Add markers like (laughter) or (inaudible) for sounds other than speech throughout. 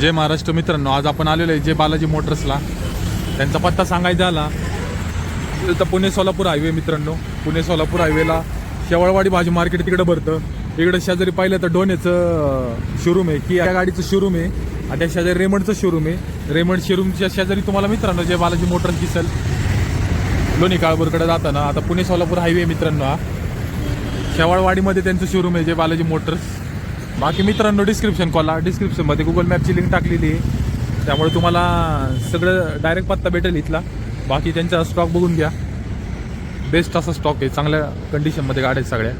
जय महाराष्ट्र मित्रांनो आज आपण आलेलो आहे जय बालाजी मोटर्सला. त्यांचा पत्ता सांगायचा आला तर पुणे सोलापूर हायवे मित्रांनो. पुणे सोलापूर हायवेला शेवळवाडी भाजी मार्केट तिकडे भरतं. इकडे शेजारी पाहिलं तर डोनेचं शोरूम आहे. की या गाडीचं शोरूम आहे. आणि त्या शेजारी रेमंडचं शोरूम आहे. रेमंड शोरूमच्या शेजारी तुम्हाला मित्रांनो जय बालाजी मोटर्स दिसेल. लोणी काळभोरकडे जाताना. आता पुणे सोलापूर हायवे मित्रांनो हा. शेवाळवाडीमध्ये त्यांचं शोरूम आहे जे बालाजी मोटर्स. बाकी मित्रांनो डिस्क्रिप्शन कॉला डिस्क्रिप्शनमध्ये गुगल मॅपची लिंक टाकलेली आहे. त्यामुळे तुम्हाला सगळं डायरेक्ट पत्ता भेटेल इथला. बाकी त्यांचा स्टॉक बघून घ्या. बेस्ट असा स्टॉक आहे. चांगल्या कंडिशनमध्ये गाड्या आहेत सगळ्या.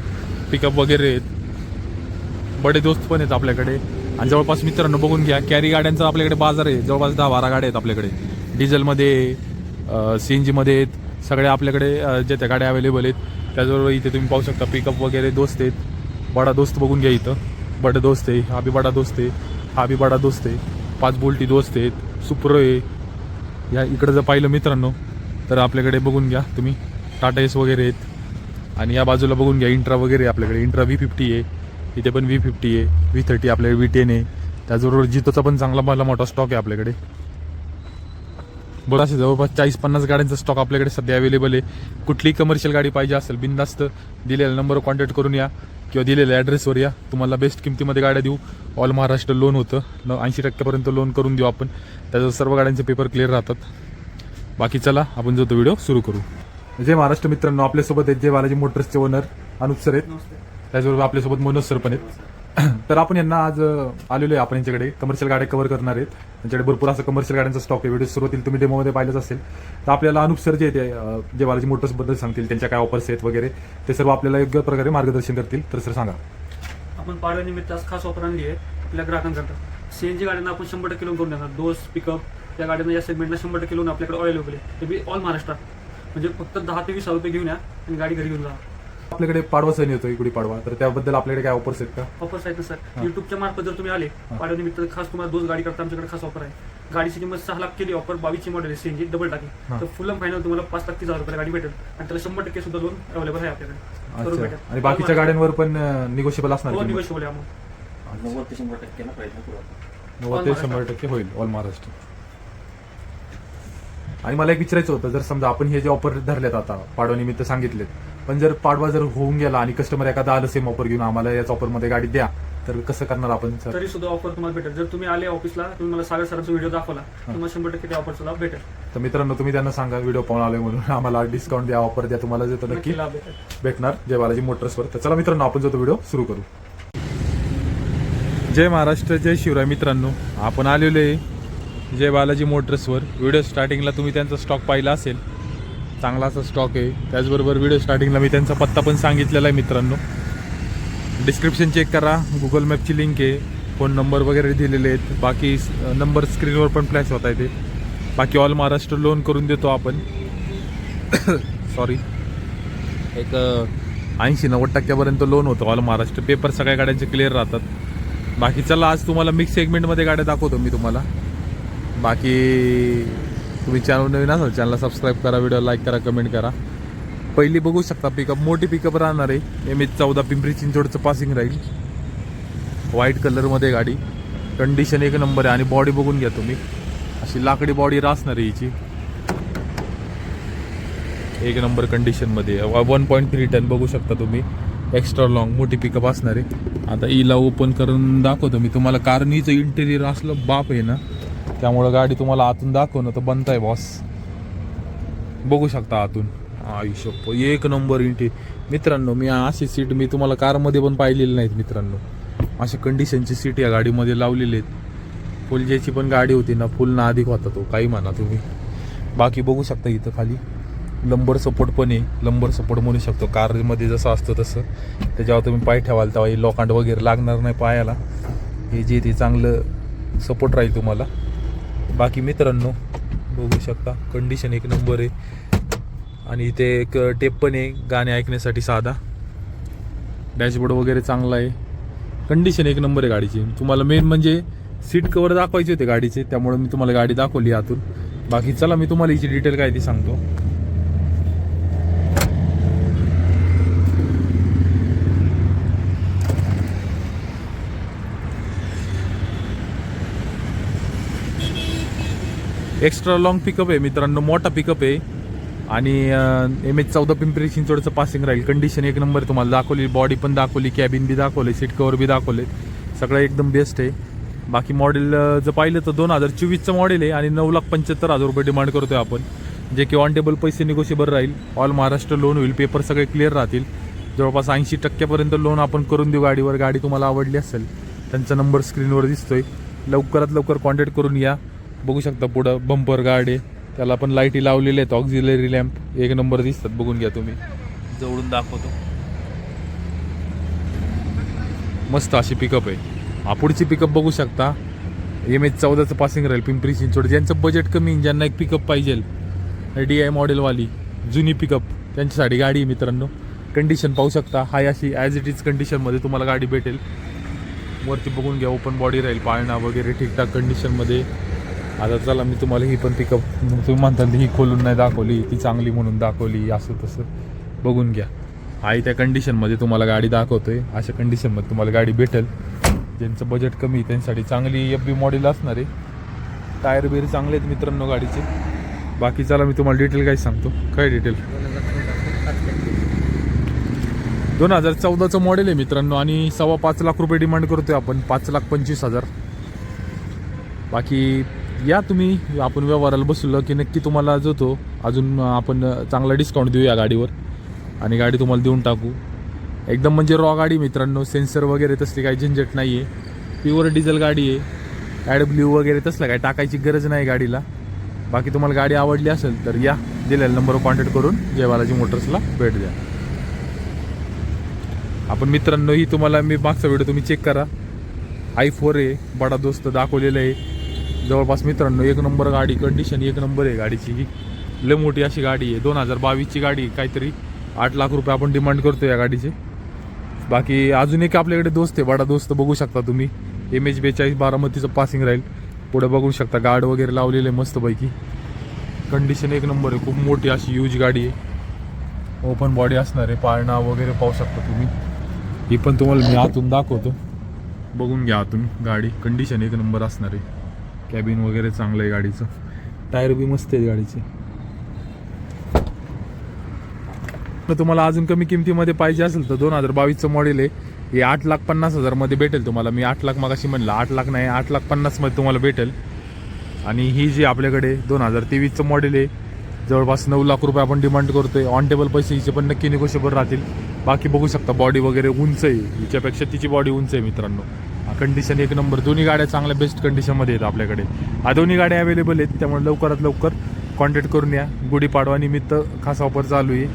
पिकअप वगैरे आहेत. बडे दोस्त पण आहेत आपल्याकडे. आणि जवळपास मित्रांनो बघून घ्या. कॅरी गाड्यांचा आपल्याकडे बाजार आहे. जवळपास दहा बारा गाड्या आहेत आपल्याकडे. डिझेलमध्ये सी एन जीमध्ये आहेत. सगळ्या आपल्याकडे ज्या त्या गाड्या अवेलेबल आहेत. त्याचबरोबर इथे तुम्ही पाहू शकता पिकअप वगैरे दोस्त आहेत. बडा दोस्त बघून घ्या इथं. बडा दोस्त आहे हा बी बडा दोस्त आहे हा बी बडा दोस्त आहे पाच बोल्टी दोस्त आहेत सुप्रो आहे. या इकडं जर पाहिलं मित्रांनो तर आपल्याकडे बघून घ्या तुम्ही. टाटा एस वगैरे आहेत. आणि या बाजूला बघून घ्या इंट्रा वगैरे आहे आपल्याकडे. इंट्रा व्ही फिफ्टी आहे. इथे पण व्ही फिफ्टी आहे. व्ही थर्टी आपल्याकडे व्ही टेन आहे. त्याचबरोबर जितोचा पण चांगला मला मोठा स्टॉक आहे आपल्याकडे. बरं असे जवळपास चाळीस पन्नास गाड्यांचा स्टॉक आपल्याकडे सध्या अवेलेबल आहे. कुठलीही कमर्शियल गाडी पाहिजे असेल बिनधास्त दिलेला नंबर कॉन्टॅक्ट करून या. किंवा दिलेल्या ॲड्रेसवर या. तुम्हाला बेस्ट किमतीमध्ये गाड्या देऊ. ऑल महाराष्ट्र लोन होतं. न ऐंशी टक्क्यापर्यंत लोन करून देऊ आपण. त्याचं सर्व गाड्यांचे पेपर क्लिअर राहतात. बाकी चला आपण जो तो व्हिडिओ सुरू करू. जय महाराष्ट्र मित्रांनो. आपल्यासोबत आहेत जय बालाजी मोटर्सचे ओनर अनुप सर आहेत. त्याचबरोबर आपल्यासोबत मनोज सर पण आहेत. (coughs) तर आपण यांना आज आलेलो आहे आपण यांच्याकडे. कमर्शियल गाड्या कव्हर करणार आहेत. त्यांच्याकडे भरपूर असं कमर्शियल गाड्यांचा स्टॉक आहे. व्हिडिओ सुरुवातील तुम्ही डेमोमध्ये पाहिलंच असेल. तर आपल्याला अनुप सर जे ते, जे बालाजी मोटर्सबद्दल सांगतील त्यांच्या काय ऑफर्स आहेत वगैरे ते सर्व आपल्याला योग्य प्रकारे मार्गदर्शन करतील. तर सर सांगा. आपण पाडव्यानिमित्त आज खास ऑफर आणली आहे आपल्या ग्राहकांकरता. सीएनजी गाड्यांना आपण शंभर टक्के लोन करून देणार. डोस पिकअप या गाड्यांना या सेगमेंटला शंभर टक्के लोन आपल्याकडे अवेलेबल आहे. ते बी ऑल महाराष्ट्रात. म्हणजे फक्त दहा ते वीस हजार रुपये घेऊन या आणि गाडी घरी घेऊन जा. आपल्याकडे पाडवा सण येतो इकडे पाडवा. तर त्याबद्दल आपल्याकडे काय ऑफर्स आहेत का? ऑफर्स आहेत ना सर युट्यूबच्या मार्फत जर तुम्ही आले पाडव्यानिमित्त खास तुम्हाला दोन गाडी करता आमच्याकडे खास ऑफर आहे. गाडीची किंमत सहा लाख केली ऑफर बावीसची मॉडेल आहे सीएनजी डबल टाकी. हा. तर फुल फायनल तुम्हाला पाच लाख तीस हजार रुपये गाडी भेटेल. आणि त्याला शंभर टक्के सुद्धा लोन अवेलेबल आहे आपल्याकडे. करून अच्छा भेटेल. आणि बाकीच्या गाड्यांवर पण निगोशिएबल असणार हो किंमत? आहे amount. नव्वद ते शंभर टक्के प्रयत्न करू आपण नव्वद ते शंभर टक्के होईल ऑल महाराष्ट्र. आणि मला एक विचारायचं होतं जर समजा आपण हे जे ऑफर धरलेत आता पाडवानिमित्त सांगितलेत पण जर पाडवा जर होऊन गेला आणि कस्टमर एखादा आलं सेम ऑफर घेऊन आम्हाला याच ऑफरमध्ये गाडी द्या तर कसं करणार आपण सर तरी सुद्धा ऑफर तुम्हाला भेटेल. जर तुम्ही आले ऑफिसला तुम्ही मला सागर सरांचा व्हिडिओ दाखवला तुम्हाला शंभर टक्के त्या ऑफरचा लाभ भेटेल. तर मित्रांनो तुम्ही त्यांना सांगा व्हिडिओ पाहून आलोय म्हणून आम्हाला डिस्काउंट द्या ऑफर द्या तुम्हाला जे तर नक्की नक्की लाभ भेटेल. भेटणार जय बालाजी मोटर्सवर तर चला मित्रांनो आपण जो तो व्हिडिओ सुरू करू. जय महाराष्ट्र जय शिवराय मित्रांनो. आपण आलेलो आहे जय बालाजी मोटर्सवर व्हिडिओ स्टार्टिंगला तुम्ही त्यांचा स्टॉक पाहिला असेल. चांगला असा स्टॉक आहे. त्याचबरोबर व्हिडिओ स्टार्टिंगला मी त्यांचा पत्ता पण सांगितलेला आहे मित्रांनो. डिस्क्रिप्शन चेक करा. गुगल मॅपची लिंक आहे. फोन नंबर वगैरे दिलेले आहेत. बाकी नंबर स्क्रीनवर पण फ्लॅश होत आहे ते. बाकी ऑल महाराष्ट्र लोन करून देतो आपण. (coughs) सॉरी एक ऐंशी नव्वद टक्क्यापर्यंत लोन होतं ऑल महाराष्ट्र. पेपर सगळ्या गाड्यांचे क्लिअर राहतात. बाकी चला आज तुम्हाला मिक्स सेगमेंटमध्ये गाड्या दाखवतो मी तुम्हाला. बाकी तुम्ही चॅनल नवीन असाल चॅनलला सबस्क्राईब करा व्हिडिओ लाईक करा कमेंट करा. पहिली बघू शकता पिकअप मोठी पिकअप राहणार आहे. एम एच चौदा पिंपरी चिंचवडचं पासिंग राहील व्हाईट कलरमध्ये गाडी. कंडिशन एक नंबर आहे आणि बॉडी बघून घ्या तुम्ही. अशी लाकडी बॉडी रासणार आहे हिची. एक नंबर कंडिशनमध्ये वन पॉईंट थ्री टन बघू शकता तुम्ही. एक्स्ट्रा लॉंग मोठी पिकअप असणार आहे. आता ईला ओपन करून दाखवतो मी. तुम्हाला कारणीचं इंटेरियर असलं बाप आहे ना. त्यामुळं गाडी तुम्हाला आतून दाखवणं तर बनत आहे बॉस बघू शकता आतून. आयुष्य एक नंबर इंटी मित्रांनो मी अशी सीट मी तुम्हाला कारमध्ये पण पाहिलेली नाहीत मित्रांनो. अशा कंडिशनची सीट या गाडीमध्ये लावलेली आहेत. फुल ज्याची पण गाडी होती ना फुल ना अधिक होता तो काही म्हणा तुम्ही. बाकी बघू शकता इथं खाली. लंबर सपोर्ट पण आहे. लंबर सपोर्ट म्हणू शकतो. कारमध्ये जसं असतं तसं. त्याच्यावर तुम्ही पाय ठेवाल तेव्हा हे लोखंड वगैरे लागणार नाही पायाला. हे जे ते चांगलं सपोर्ट राहील तुम्हाला. बाकी मित्रांनो बघू शकता कंडिशन एक नंबर आहे. आणि इथे एक टेप पण आहे गाणे ऐकण्यासाठी साधा. डॅशबोर्ड वगैरे चांगला आहे. कंडिशन एक नंबर आहे गाडीची. तुम्हाला मेन म्हणजे सीट कवर दाखवायचे होते गाडीचे त्यामुळे मी तुम्हाला गाडी दाखवली आतून. बाकी चला मी तुम्हाला हिची डिटेल काय ती सांगतो. एक्स्ट्रा लॉंग पिकअप आहे मित्रांनो मोठा पिकअप आहे. आणि एम एच चौदा पिंपरी चिंचवडचं पासिंग राहील. कंडिशन एक नंबर तुम्हाला दाखवली बॉडी पण दाखवली कॅबिन बी दाखवले सीट कवर बी दाखवले. सगळं एकदम बेस्ट आहे. बाकी मॉडेल जर पाहिलं तर दोन हजार चोवीसचं मॉडेल आहे आणि नऊ लाख पंच्याहत्तर हजार रुपये डिमांड करतोय आपण. जे की ऑन टेबल पैसे निगोशिएबल राहील. ऑल महाराष्ट्र लोन होईल पेपर सगळे क्लिअर राहतील. जवळपास ऐंशी टक्क्यापर्यंत लोन आपण करून देऊ गाडीवर. गाडी तुम्हाला आवडली असेल त्यांचा नंबर स्क्रीनवर दिसतोय. लवकरात लवकर कॉन्टॅक्ट करून या. बघू शकता पुढं बंपर गाडी आहे त्याला पण लाईटी लावलेल्या आहेत ऑक्झिलरी लॅम्प एक नंबर दिसतात बघून घ्या तुम्ही. जवळून दाखवतो. मस्त अशी पिकअप आहे. हा पुढची पिकअप बघू शकता. एम एच चौदाचं पासिंग राहील पिंपरी चिंचवड. ज्यांचं बजेट कमी ज्यांना एक पिकअप पाहिजे. डी आय मॉडेलवाली जुनी पिकअप त्यांच्यासाठी गाडी आहे मित्रांनो. कंडिशन पाहू शकता. हाय अशी ॲज इट इज कंडिशनमध्ये तुम्हाला गाडी भेटेल. वरती बघून घ्या ओपन बॉडी राहील. पाळणा वगैरे ठीकठाक कंडिशनमध्ये आता चला मी तुम्हाला ही पण पिकअप तुम्ही म्हणताल ही खोलून नाही दाखवली ती चांगली म्हणून दाखवली असं तसं. बघून घ्या. आई त्या कंडिशनमध्ये तुम्हाला गाडी दाखवतोय. अशा कंडिशनमध्ये तुम्हाला गाडी भेटेल. ज्यांचं बजेट कमी आहे, त्यांच्यासाठी चांगली एफ बी मॉडेल असणार आहे. टायर बिर चांगले आहेत मित्रांनो गाडीचे. बाकी चला मी तुम्हाला डिटेल काय सांगतो. काय डिटेल दोन हजार चौदाचं मॉडेल आहे मित्रांनो आणि सव्वा पाच लाख रुपये डिमांड करतोय आपण. पाच लाख पंचवीस हजार. बाकी या तुम्ही आपण व्यवहाराला बसलो की नक्की तुम्हाला जो तो अजून आपण चांगला डिस्काउंट देऊ या गाडीवर. आणि गाडी तुम्हाला देऊन टाकू. एकदम म्हणजे रॉ गाडी मित्रांनो सेन्सर वगैरे तसली काही झंझट नाही आहे प्युअर डिझेल गाडी आहे. ॲड ब्ल्यू वगैरे तसलं काय टाकायची गरज नाही गाडीला. बाकी तुम्हाला गाडी आवडली असेल तर या. दिलेल्या नंबरवर कॉन्टॅक्ट करून जय बालाजी मोटर्सला भेट द्या. आपण मित्रांनो ही तुम्हाला मी मागचा व्हिडिओ तुम्ही चेक करा. आय फोर आहे बडा दोस्त दाखवलेलं आहे. जवळपास मित्रांनो एक नंबर गाडी कंडिशन एक नंबर आहे गाडीची. की लय मोठी अशी गाडी आहे. दोन हजार बावीसची गाडी आहे. काहीतरी आठ लाख रुपये आपण डिमांड करतो या गाडीचे. बाकी अजून एक आपल्याकडे दोस्त आहे. बडा दोस्त बघू शकता तुम्ही. एम एच बेचाळीस बारामतीचं पासिंग राहील पुढे बघू शकता गार्ड वगैरे लावलेले आहे मस्तपैकी. कंडिशन एक नंबर आहे. खूप मोठी अशी यूज गाडी आहे. ओपन बॉडी असणार आहे. पाळणा वगैरे पाहू शकता तुम्ही. ही पण तुम्हाला मी आतून दाखवतो. बघून घ्या आतून गाडी कंडिशन एक नंबर असणार आहे. कॅबिन वगैरे चांगलं आहे गाडीचं. टायर बी मस्त आहे गाडीचे. तर तुम्हाला अजून कमी किमतीमध्ये पाहिजे असेल तर दोन हजार बावीसचं मॉडेल आहे. हे आठ लाख पन्नास हजारमध्ये भेटेल तुम्हाला. मी आठ लाख मागाशी म्हणलं आठ लाख नाही आठ लाख पन्नासमध्ये तुम्हाला भेटेल. आणि ही जी आपल्याकडे दोन हजार तेवीसचं मॉडेल आहे जवळपास नऊ लाख रुपये आपण डिमांड करतोय. ऑन टेबल पैसे हिचे पण नक्की निगोशिएबल राहतील. बाकी बघू शकता बॉडी वगैरे उंच आहे. हिच्यापेक्षा तिची बॉडी उंच आहे मित्रांनो. कंडिशन एक नंबर दोन्ही गाड्या चांगल्या बेस्ट कंडिशनमध्ये आहेत आपल्याकडे. हा दोन्ही गाड्या अवेलेबल आहेत त्यामुळे लवकरात लवकर कॉन्टॅक्ट करून या. गुढीपाडवानिमित्त खास ऑफर चालू आहे.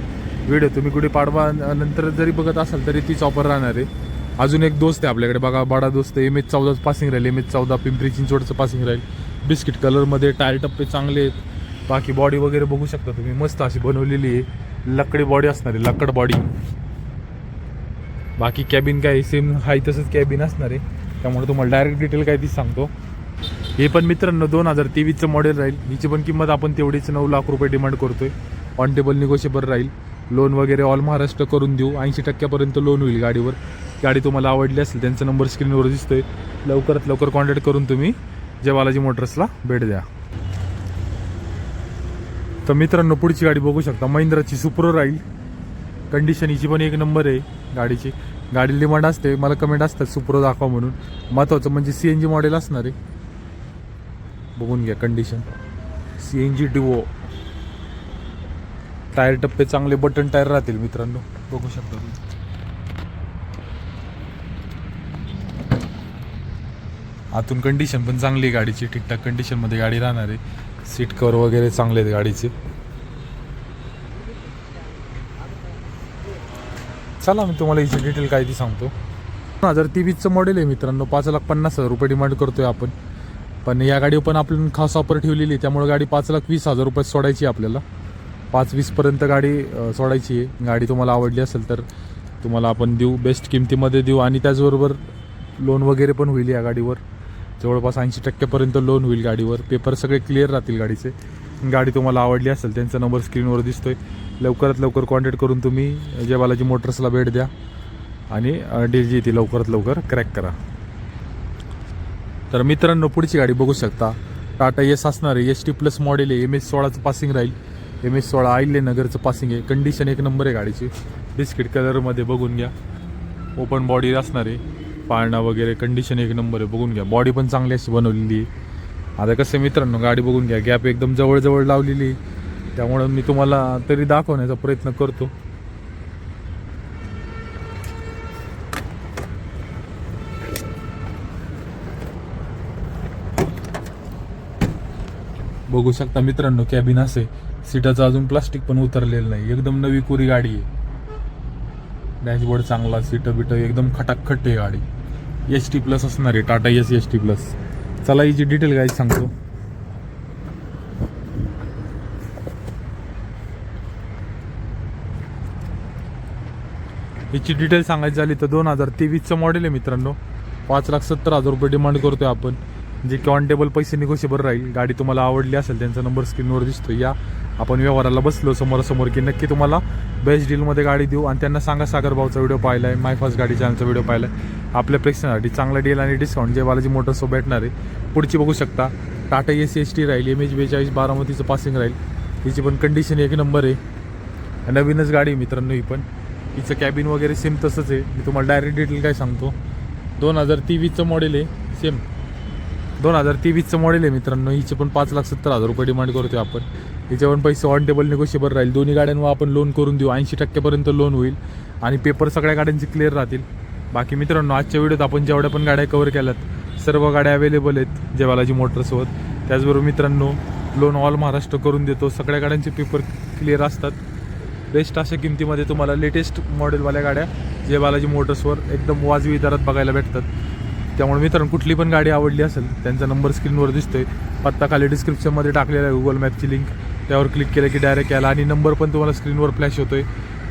व्हिडिओ तुम्ही गुढीपाडवा नंतर जरी बघत असाल तरी तीच ऑफर राहणार आहे. अजून एक दोस्त आहे आपल्याकडे बघा बडा दोस्त एम एच चौदाचं पासिंग राहील एम एच चौदा पिंपरी चिंचवडचं पासिंग राहील. बिस्किट कलरमध्ये टायर टप्पे चांगले आहेत. बाकी बॉडी वगैरे बघू शकता तुम्ही. मस्त अशी बनवलेली आहे. लकडी बॉडी असणार आहे लकड बॉडी बाकी कॅबिन काय सेम हाय तसंच कॅबिन असणार आहे. त्यामुळे तुम्हाला डायरेक्ट डिटेल काय ती सांगतो. हे पण मित्रांनो दोन हजार तेवीसचं मॉडेल राहील. हिची पण किंमत आपण तेवढीच नऊ लाख रुपये डिमांड करतोय. ऑन टेबल निगोशिएबल राहील. लोन वगैरे ऑल महाराष्ट्र करून देऊ. ऐंशी टक्क्यापर्यंत लोन होईल गाडीवर. गाडी तुम्हाला आवडली असेल त्यांचा नंबर स्क्रीनवर दिसतोय. लवकरात लवकर कॉन्टॅक्ट करून तुम्ही जय बालाजी मोटर्सला भेट द्या. तर मित्रांनो पुढची गाडी बघू शकता. महिंद्राची सुप्रो राहील. कंडिशन हिची पण एक नंबर आहे गाडीची. गाडी डिमांड असते मला कमेंट असतात सुप्रो दाखवा म्हणून. महत्त्वाचं म्हणजे सी एन जी मॉडेल असणार आहे. बघून घ्या कंडिशन सी एन जी डिवो टायर टप्पे चांगले बटन टायर राहतील मित्रांनो. बघू शकता तुम्ही. आतून कंडिशन पण चांगली आहे गाडीची. ठीकठाक कंडिशनमध्ये गाडी राहणार आहे. सीट कवर वगैरे चांगले आहेत गाडीचे. चला मी तुम्हाला याची डिटेल काय ती सांगतो. दोन हजार तेवीसचं मॉडेल आहे मित्रांनो. पाच लाख पन्नास हजार रुपये डिमांड करतोय आपण. पण या गाडीवर पण आपण खास ऑफर ठेवलेली आहे. त्यामुळे गाडी पाच लाख वीस हजार रुपयात सोडायची आहे आपल्याला. पाच वीसपर्यंत गाडी सोडायची आहे. गाडी तुम्हाला आवडली असेल तर तुम्हाला आपण देऊ. बेस्ट किमतीमध्ये देऊ. आणि त्याचबरोबर लोन वगैरे पण होईल या गाडीवर. जवळपास ऐंशी टक्क्यापर्यंत लोन होईल गाडीवर. पेपर सगळे क्लिअर राहतील गाडीचे. गाडी तुम्हाला आवडली असेल त्यांचा नंबर स्क्रीनवर दिसतो आहे लवकरात लवकर कॉन्टॅक्ट करून तुम्ही जय बालाजी मोटर्सला भेट द्या आणि डील जी ती लवकरात लवकर क्रॅक करा. तर मित्रांनो पुढची गाडी बघू शकता. टाटा एस असणार आहे एस टी प्लस मॉडेल आहे. एम एस सोळाचं पासिंग राहील. एम एस सोळा आईले नगरचं पासिंग आहे. कंडिशन एक नंबर आहे गाडीची. बिस्किट कलरमध्ये बघून घ्या. ओपन बॉडी असणार. आहे पाळणा वगैरे कंडिशन एक नंबर आहे. बघून घ्या. बॉडी पण चांगली अशी बनवलेली आहे. आता कसं मित्रांनो गाडी बघून घ्या. गॅप एकदम जवळजवळ लावलेली आहे. त्यामुळं मी तुम्हाला तरी दाखवण्याचा प्रयत्न करतो. बघू शकता मित्रांनो कॅबिन असे. सीटाचं अजून प्लास्टिक पण उतरलेलं नाही. एकदम नवी कोरी गाडी आहे. डॅशबोर्ड चांगला सीट बिट एकदम खटाखट आहे गाडी. एस टी प्लस असणार आहे. Tata ace S T plus चला हिची डिटेल काय सांगतो. याची डिटेल सांगायची झाली तर दोन हजार तेवीसचं मॉडेल आहे मित्रांनो. पाच लाख सत्तर हजार रुपये डिमांड करतोय आपण. जे की ऑन टेबल पैसे निगोशिएबल राहील. गाडी तुम्हाला आवडली असेल त्यांचा नंबर स्क्रीनवर दिसतो या आपण व्यवहाराला बसलो समोरासमोर की नक्की तुम्हाला बेस्ट डीलमध्ये गाडी देऊ आणि त्यांना सांगा सागर भाऊचा व्हिडिओ पाहिला आहे माय फर्स्ट गाडी चॅनलचा व्हिडिओ पाहिला आहे आपल्या प्रेक्षणासाठी चांगला डील आणि डिस्काउंट जे बालाजी मोटर्सवर भेटणार आहे पुढची बघू शकता. Tata A C S T राहील एम एच बेचाळीस बारामतीचं पासिंग राहील. हिची पण कंडिशन एक नंबर आहे. नवीनच गाडी आहे मित्रांनो ही पण. हिचं कॅबिन वगैरे सेम तसंच आहे. मी तुम्हाला डायरेक्ट डिटेल काय सांगतो. दोन हजार तेवीसचं मॉडेल आहे सेम दोन हजार तेवीसचं मॉडेल आहे मित्रांनो. हिचे पण पाच लाख सत्तर हजार रुपये डिमांड करतोय आपण. हिचे पैसे ऑन टेबल निगोशिएबल राहील. दोन्ही गाड्यांवर आपण लोन करून देऊ. ऐंशी टक्क्यापर्यंत लोन होईल. आणि पेपर सगळ्या गाड्यांचे क्लिअर राहतील. बाकी मित्रांनो आजच्या व्हिडिओत आपण जेवढ्या पण गाड्या कवर केल्यात सर्व गाड्या अवेलेबल आहेत जय बालाजी मोटर्सवर त्याचबरोबर मित्रांनो लोन ऑल महाराष्ट्र करून देतो. सगळ्या गाड्यांचे पेपर क्लिअर असतात. बेस्ट अशा किमतीमध्ये तुम्हाला लेटेस्ट मॉडेलवाल्या गाड्या जे बालाजी मोटर्सवर एकदम वाजवी दरात बघायला भेटतात. त्यामुळे मित्रांनो कुठली पण गाडी आवडली असेल त्यांचा नंबर स्क्रीनवर दिसतोय. पत्ता खाली डिस्क्रिप्शनमध्ये टाकलेला आहे गुगल मॅपची लिंक त्यावर क्लिक केलं की डायरेक्ट यायला. आणि नंबर पण तुम्हाला स्क्रीनवर फ्लॅश होतोय.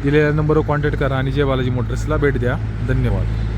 दिलेल्या नंबरवर कॉन्टॅक्ट करा आणि जय बालाजी मोटर्सला भेट द्या. धन्यवाद.